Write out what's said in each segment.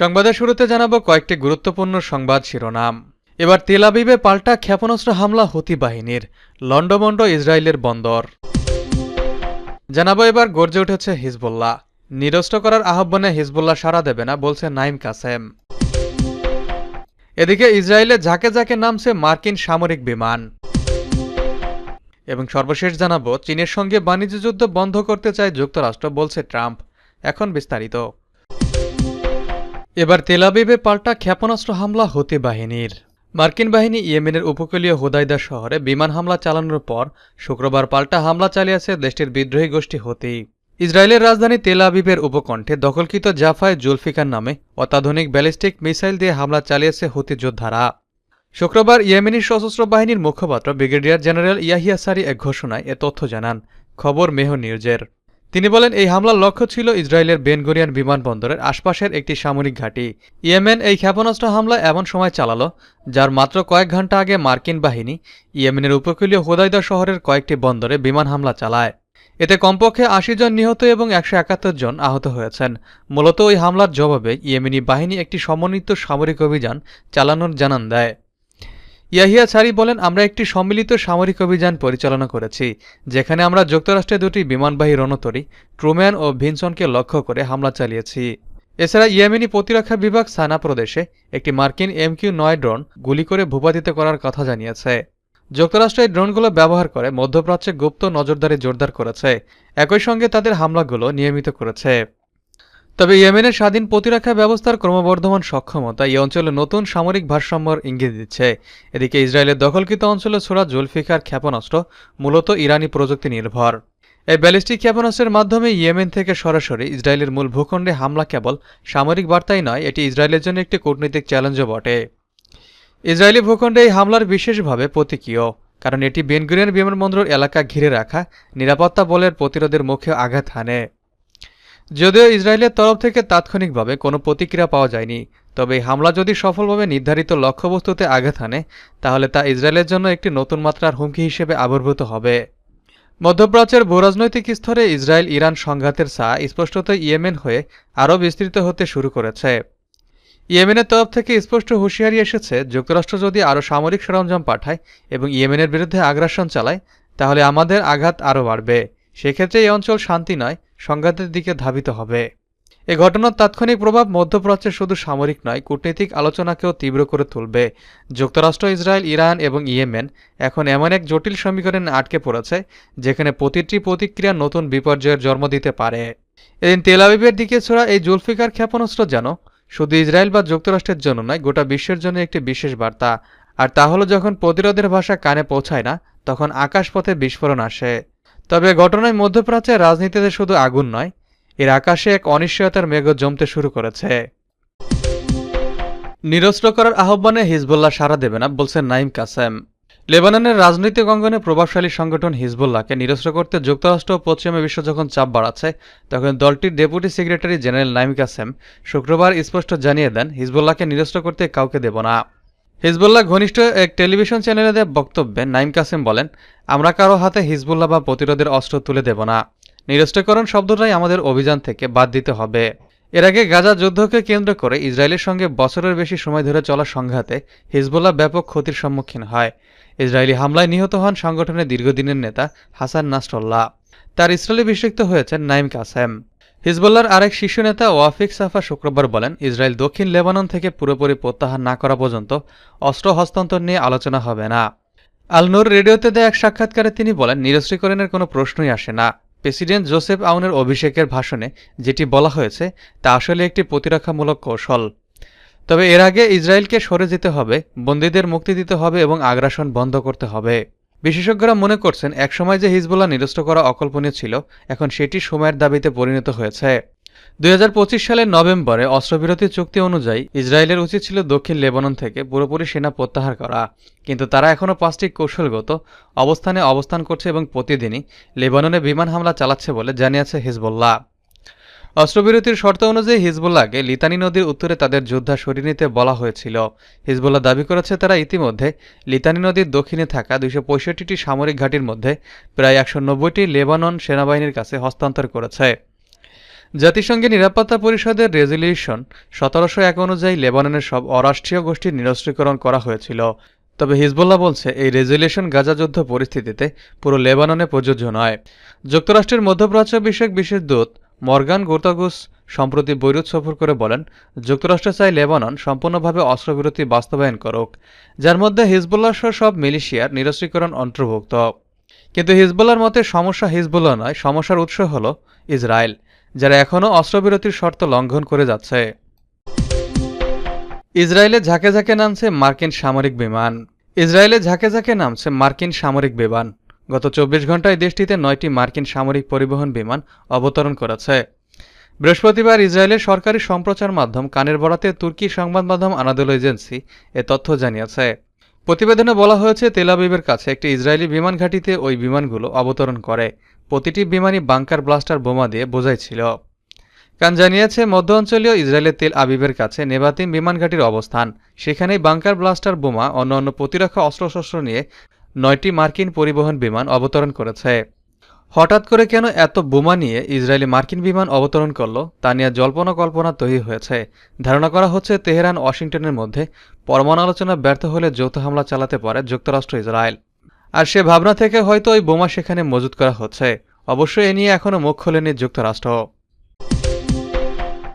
সংবাদের শুরুতে জানাব কয়েকটি গুরুত্বপূর্ণ সংবাদ শিরোনাম। এবার তেল আবিবে পাল্টা ক্ষেপণাস্ত্র হামলা হতি বাহিনীর, লন্ডমন্ড ইসরায়েলের বন্দর। জানাব এবার গর্জে উঠেছে হিজবুল্লাহ। নিরস্ত করার আহ্বানে হিজবুল্লাহ সাড়া দেবে না বলছে নাইম কাসেম। এদিকে ইসরায়েলে ঝাঁকে ঝাঁকে নামছে মার্কিন সামরিক বিমান। এবং সর্বশেষ জানাব, চীনের সঙ্গে বাণিজ্য যুদ্ধ বন্ধ করতে চায় যুক্তরাষ্ট্র বলছে ট্রাম্প। এখন বিস্তারিত। এবার তেলাবিবে পাল্টা ক্ষেপণাস্ত্র হামলা হতে বাহিনীর। মার্কিন বাহিনী ইয়েমেনের উপকূলীয় হুদাইদা শহরে বিমান হামলা চালানোর পর শুক্রবার পাল্টা হামলা চালিয়েছে দেশটির বিদ্রোহী গোষ্ঠী হতেই ইসরায়েলের রাজধানী তেল আবিবের উপকণ্ঠে দখলকৃত জাফায় জুলফিকার নামে অত্যাধুনিক ব্যালিস্টিক মিসাইল দিয়ে হামলা চালিয়েছে হুতি যোদ্ধারা। শুক্রবার ইয়েমেনি সশস্ত্র বাহিনীর মুখপাত্র ব্রিগেডিয়ার জেনারেল ইয়াহিয়া সারি এক ঘোষণায় এ তথ্য জানান। খবর মেহ নিউজের। তিনি বলেন, এই হামলার লক্ষ্য ছিল ইসরায়েলের বেনগরিয়ান বিমানবন্দরের আশপাশের একটি সামরিক ঘাঁটি। ইয়েমেন এই ক্ষেপণাস্ত্র হামলা এমন সময় চালালো, যার মাত্র কয়েক ঘণ্টা আগে মার্কিন বাহিনী ইয়েমেনের উপকূলীয় হোদাইদা শহরের কয়েকটি বন্দরে বিমান হামলা চালায়। এতে কমপক্ষে আশি জন নিহত এবং একশো একাত্তর জন আহত হয়েছেন। মূলত ওই হামলার জবাবে ইয়েমেনি বাহিনী একটি সমন্বিত সামরিক অভিযান চালানোর জানান দেয়। ইয়াহিয়া ছারি বলেন, আমরা একটি সম্মিলিত সামরিক অভিযান পরিচালনা করেছি, যেখানে আমরা যুক্তরাষ্ট্রে দুটি বিমানবাহী রণতরী ট্রুম্যান ও ভিনসনকে লক্ষ্য করে হামলা চালিয়েছি। এছাড়া ইয়েমেনি প্রতিরক্ষা বিভাগ সানা প্রদেশে একটি মার্কিন এমকিউ নয় ড্রোন গুলি করে ভূপাতিত করার কথা জানিয়েছে। যুক্তরাষ্ট্র এই ড্রোনগুলো ব্যবহার করে মধ্যপ্রাচ্যে গুপ্ত নজরদারি জোরদার করেছে। একই সঙ্গে তাদের হামলাগুলো নিয়মিত করেছে। তবে ইয়েমেনের স্বাধীন প্রতিরক্ষা ব্যবস্থার ক্রমবর্ধমান সক্ষমতা এই অঞ্চলে নতুন সামরিক ভারসাম্যর ইঙ্গিত দিচ্ছে। এদিকে ইসরায়েলের দখলকৃত অঞ্চলে ছোড়া জুলফিকার ক্ষেপণাস্ত্র মূলত ইরানি প্রযুক্তি নির্ভর। এই ব্যালিস্টিক ক্ষেপণাস্ত্রের মাধ্যমে ইয়েমেন থেকে সরাসরি ইসরায়েলের মূল ভূখণ্ডে হামলা কেবল সামরিক বার্তাই নয়, এটি ইসরায়েলের জন্য একটি কূটনৈতিক চ্যালেঞ্জও বটে। ইসরায়েলি ভূখণ্ডে এই হামলার বিশেষভাবে প্রতীকীয়, কারণ এটি বেনগুরিয়ান বিমানবন্দর এলাকা ঘিরে রাখা নিরাপত্তা বলের প্রতিরোধের মুখে আঘাত হানে। যদিও ইসরায়েলের তরফ থেকে তাৎক্ষণিকভাবে কোনো প্রতিক্রিয়া পাওয়া যায়নি, তবে হামলা যদি সফলভাবে নির্ধারিত লক্ষ্যবস্তুতে আঘাত হানে, তাহলে তা ইসরায়েলের জন্য একটি নতুন মাত্রার হুমকি হিসেবে আবির্ভূত হবে। মধ্যপ্রাচ্যের ভূরাজনৈতিক স্তরে ইসরায়েল ইরান সংঘাতের সা স্পষ্টত ইয়েমেন হয়ে আরও বিস্তৃত হতে শুরু করেছে। ইয়েমেনের তরফ থেকে স্পষ্ট হুঁশিয়ারি এসেছে, যুক্তরাষ্ট্র যদি আরও সামরিক সরঞ্জাম পাঠায় এবং ইয়েমেনের বিরুদ্ধে আগ্রাসন চালায়, তাহলে আমাদের আঘাত আরও বাড়বে। সেক্ষেত্রে এই অঞ্চল শান্তি নয় সংঘাতের দিকে ধাবিত হবে। এ ঘটনার তাৎক্ষণিক প্রভাব মধ্যপ্রাচ্যে শুধু সামরিক নয়, কূটনৈতিক আলোচনাকেও তীব্র করে তুলবে। যুক্তরাষ্ট্র, ইসরায়েল, ইরান এবং ইয়েমেন এখন এমন এক জটিল সমীকরণে আটকে পড়েছে, যেখানে প্রতিটি প্রতিক্রিয়া নতুন বিপর্যয়ের জন্ম দিতে পারে। এদিন তেলাবিবের দিকে ছোড়া এই জুলফিকার ক্ষেপণাস্ত্র যেন শুধু ইসরায়েল বা যুক্তরাষ্ট্রের জন্য নয়, গোটা বিশ্বের জন্য একটি বিশেষ বার্তা। আর তা হলো যখন প্রতিরোধের ভাষা কানে পৌঁছায় না, তখন আকাশপথে বিস্ফোরণ আসে। তবে ঘটনায় মধ্যপ্রাচ্যের রাজনীতিতে শুধু আগুন নয়, এর আকাশে এক অনিশ্চয়তার মেঘ জমতে শুরু করেছে। নিরস্ত্র করার আহ্বানে হিজবুল্লাহ সাড়া দেবে না বলছেন নাইম কাসেম। লেবাননের রাজনৈতিক অঙ্গনে প্রভাবশালী সংগঠন হিজবুল্লাহকে নিরস্ত্র করতে যুক্তরাষ্ট্র ও পশ্চিমা বিশ্ব যখন চাপ বাড়াচ্ছে, তখন দলটির deputy secretary general Naim Qassem শুক্রবার স্পষ্ট জানিয়ে দেন, হিজবুল্লাহকে নিরস্ত্র করতে কাউকে দেব না। হিজবুল্লাহ ঘনিষ্ঠ এক টেলিভিশন চ্যানেলে দেওয়া বক্তব্যে নাইম কাসেম বলেন, আমরা কারও হাতে হিজবুল্লাহ বা প্রতিরোধের অস্ত্র তুলে দেব না। নিরস্ত্রকরণ শব্দটাই আমাদের অভিযান থেকে বাদ দিতে হবে। এর আগে গাজা যুদ্ধকে কেন্দ্র করে ইসরায়েলের সঙ্গে বছরের বেশি সময় ধরে চলা সংঘাতে হিজবুল্লাহ ব্যাপক ক্ষতির সম্মুখীন হয়। ইসরায়েলি হামলায় নিহত হন সংগঠনের দীর্ঘদিনের নেতা হাসান নাসরল্লাহ। তার ইসরায়েলি বিষিক্ত হয়েছেন নাইম কাসেম। হিজবুল্লাহর আরেক শীর্ষ নেতা ওয়াফিক সাফা শুক্রবার বলেন, ইসরায়েল দক্ষিণ লেবানন থেকে পুরোপুরি প্রত্যাহার না করা পর্যন্ত অস্ত্র হস্তান্তর নিয়ে আলোচনা হবে না। আলনুর রেডিওতে দেয়া এক সাক্ষাৎকারে তিনি বলেন, নিরস্ত্রীকরণের কোনো প্রশ্নই আসে না। প্রেসিডেন্ট জোসেফ আউনের অভিষেকের ভাষণে যেটি বলা হয়েছে, তা আসলে একটি প্রতিরক্ষামূলক কৌশল। তবে এর আগে ইসরায়েলকে সরে যেতে হবে, বন্দীদের মুক্তি দিতে হবে এবং আগ্রাসন বন্ধ করতে হবে। বিশেষজ্ঞরা মনে করছেন, একসময় যে হিজবুল্লাহ নিরস্ত করা অকল্পনীয় ছিল, এখন সেটি সময়ের দাবিতে পরিণত হয়েছে। দুই হাজার পঁচিশ সালের নভেম্বরে অস্ত্রবিরতি চুক্তি অনুযায়ী ইসরায়েলের উচিত ছিল দক্ষিণ লেবানন থেকে পুরোপুরি সেনা প্রত্যাহার করা। কিন্তু তারা এখনও পাঁচটি কৌশলগত অবস্থানে অবস্থান করছে এবং প্রতিদিনই লেবাননে বিমান হামলা চালাচ্ছে বলে জানিয়েছে হিজবুল্লাহ। অস্ত্রবিরতির শর্ত অনুযায়ী হিজবুল্লাহকে লিতানি নদীর উত্তরে তাদের যোদ্ধা সরিয়ে নিতে বলা হয়েছিল। হিজবুল্লাহ দাবি করেছে, তারা ইতিমধ্যে লিতানি নদীর দক্ষিণে থাকা দুইশো পঁয়ষট্টিটি সামরিক ঘাঁটির মধ্যে প্রায় একশো নব্বইটি লেবানন সেনাবাহিনীর কাছে হস্তান্তর করেছে। জাতিসংঘের নিরাপত্তা পরিষদের রেজলিউশন সতেরোশো এক অনুযায়ী লেবাননের সব অরাষ্ট্রীয় গোষ্ঠীর নিরস্ত্রীকরণ করা হয়েছিল। তবে হিজবুল্লাহ বলছে, এই রেজলিউশন গাজা যুদ্ধ পরিস্থিতিতে পুরো লেবাননে প্রযোজ্য নয়। যুক্তরাষ্ট্রের মধ্যপ্রাচ্য বিষয়ক বিশেষ দূত মর্গান গোর্তাগুস সম্প্রতি বৈরুত সফর করে বলেন, যুক্তরাষ্ট্র চাই লেবানন সম্পূর্ণভাবে অস্ত্রবিরতি বাস্তবায়ন করুক, যার মধ্যে হিজবুল্লাহ সহ সব মিলিশিয়ার নিরস্ত্রীকরণ অন্তর্ভুক্ত। কিন্তু হিজবুল্লাহর মতে সমস্যা হিজবুল্লাহ নয়, সমস্যার উৎস হল ইসরায়েল, যারা এখনও অস্ত্রবিরতির শর্ত লঙ্ঘন করে যাচ্ছে। ইসরায়েলে ঝাঁকে ঝাঁকে নামছে মার্কিন সামরিক বিমান। ইসরায়েলে ঝাঁকে ঝাঁকে নামছে মার্কিন সামরিক বিমান। গত চব্বিশ ঘন্টায় দেশটিতে নয়টি মার্কিন সামরিক পরিবহন বিমান অবতরণ করেছে। বৃহস্পতিবার ইসরায়েলের সরকারি সম্প্রচার মাধ্যম কানের বরাতে তুর্কি সংবাদ মাধ্যম আনাদুল এজেন্সি এ তথ্য জানিয়েছে। প্রতিবেদনে বলা হয়েছে তেলাবিবের কাছে একটি ইসরায়েলি বিমান ঘাঁটিতে ওই বিমানগুলো অবতরণ করে। প্রতিটি বিমানই বাংকার ব্লাস্টার বোমা দিয়ে বোঝাই ছিল। কান জানিয়েছে, মধ্য অঞ্চলীয় ইসরায়েলের তেল আবিবের কাছে নেবাতিম বিমান ঘাঁটির অবস্থান। সেখানেই বাংকার ব্লাস্টার বোমা অন্য অন্য প্রতিরক্ষা অস্ত্রশস্ত্র নিয়ে নয়টি মার্কিন পরিবহন বিমান অবতরণ করেছে। হঠাৎ করে কেন এত বোমা নিয়ে ইসরায়েলি মার্কিন বিমান অবতরণ করল, তা নিয়ে জল্পনা কল্পনা তৈরি হয়েছে। ধারণা করা হচ্ছে, তেহরান ওয়াশিংটনের মধ্যে পরমাণু আলোচনা ব্যর্থ হলে যৌথ হামলা চালাতে পারে যুক্তরাষ্ট্র, ইসরায়েল। আর সে ভাবনা থেকে হয়তো ওই বোমা সেখানে মজুত করা হচ্ছে। অবশ্য এ নিয়ে এখনও মুখ খোলেনি যুক্তরাষ্ট্র।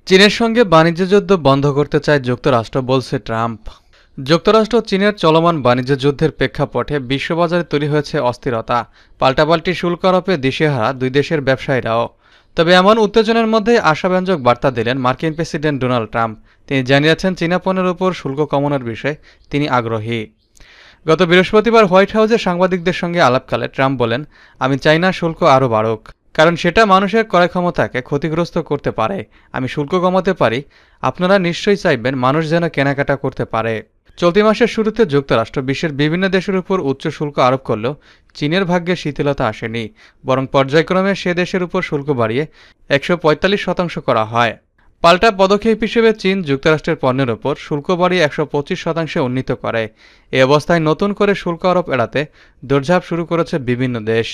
চীনের সঙ্গে বাণিজ্য যুদ্ধ বন্ধ করতে চায় যুক্তরাষ্ট্র, বলছে ট্রাম্প। যুক্তরাষ্ট্র চীনের চলমান বাণিজ্য যুদ্ধের প্রেক্ষাপটে বিশ্ববাজারে তৈরি হয়েছে অস্থিরতা। পাল্টাপাল্টি শুল্ক আরোপে দিশেহারা দুই দেশের ব্যবসায়ীরাও। তবে এমন উত্তেজনার মধ্যে আশাব্যঞ্জক বার্তা দিলেন মার্কিন প্রেসিডেন্ট ডোনাল্ড ট্রাম্প। তিনি জানিয়েছেন, চীনা পণ্যের উপর শুল্ক কমানোর বিষয়ে তিনি আগ্রহী। গত বৃহস্পতিবার হোয়াইট হাউসে সাংবাদিকদের সঙ্গে আলাপকালে ট্রাম্প বলেন, আমি চাই না শুল্ক আরও বাড়ুক, কারণ সেটা মানুষের ক্রয় ক্ষমতাকে ক্ষতিগ্রস্ত করতে পারে। আমি শুল্ক কমাতে পারি, আপনারা নিশ্চয়ই চাইবেন মানুষ যেন কেনাকাটা করতে পারে। চলতি মাসের শুরুতে যুক্তরাষ্ট্র বিশ্বের বিভিন্ন দেশের উপর উচ্চ শুল্ক আরোপ করলেও চীনের ভাগ্যে শিথিলতা আসেনি, বরং পর্যায়ক্রমে সে দেশের উপর শুল্ক বাড়িয়ে একশো পঁয়তাল্লিশ শতাংশ করা হয়। পাল্টা পদক্ষেপ হিসেবে চীন যুক্তরাষ্ট্রের পণ্যের ওপর শুল্ক বাড়িয়ে একশো পঁচিশ শতাংশে উন্নীত করে। এ অবস্থায় নতুন করে শুল্ক আরোপ এড়াতে দৌড়ঝাঁপ শুরু করেছে বিভিন্ন দেশ।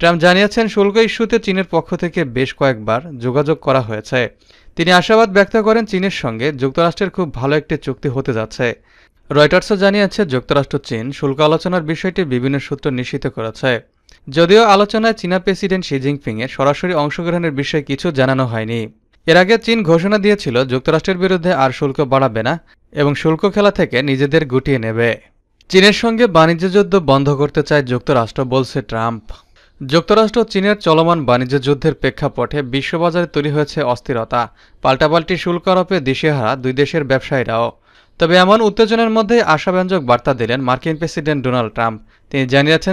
ট্রাম্প জানিয়েছেন, শুল্ক ইস্যুতে চীনের পক্ষ থেকে বেশ কয়েকবার যোগাযোগ করা হয়েছে। তিনি আশাবাদ ব্যক্ত করেন, চীনের সঙ্গে যুক্তরাষ্ট্রের খুব ভালো একটি চুক্তি হতে যাচ্ছে। রয়টার্সও জানিয়েছে যুক্তরাষ্ট্র, চীন শুল্ক আলোচনার বিষয়টি বিভিন্ন সূত্র নিশ্চিত করেছে। যদিও আলোচনায় চীনা প্রেসিডেন্ট শি জিনপিংয়ের সরাসরি অংশগ্রহণের বিষয়ে কিছু জানানো হয়নি। এর আগে চীন ঘোষণা দিয়েছিল যুক্তরাষ্ট্রের বিরুদ্ধে আর শুল্ক বাড়াবে না এবং শুল্ক খেলা থেকে নিজেদের গুটিয়ে নেবে। চীনের সঙ্গে বাণিজ্য যুদ্ধ বন্ধ করতে চায় যুক্তরাষ্ট্র বলছে ট্রাম্প। যুক্তরাষ্ট্র চীনের চলমান বাণিজ্য যুদ্ধের প্রেক্ষাপটে বিশ্ববাজারে তৈরি হয়েছে অস্থিরতা। পাল্টাপাল্টি শুল্ক আরোপে দিশেহারা দুই দেশের ব্যবসায়ীরাও। তবে এমন উত্তেজনার মধ্যে আশাব্যঞ্জক বার্তা দিলেন মার্কিন প্রেসিডেন্ট ডোনাল্ড ট্রাম্প। তিনি জানিয়েছেন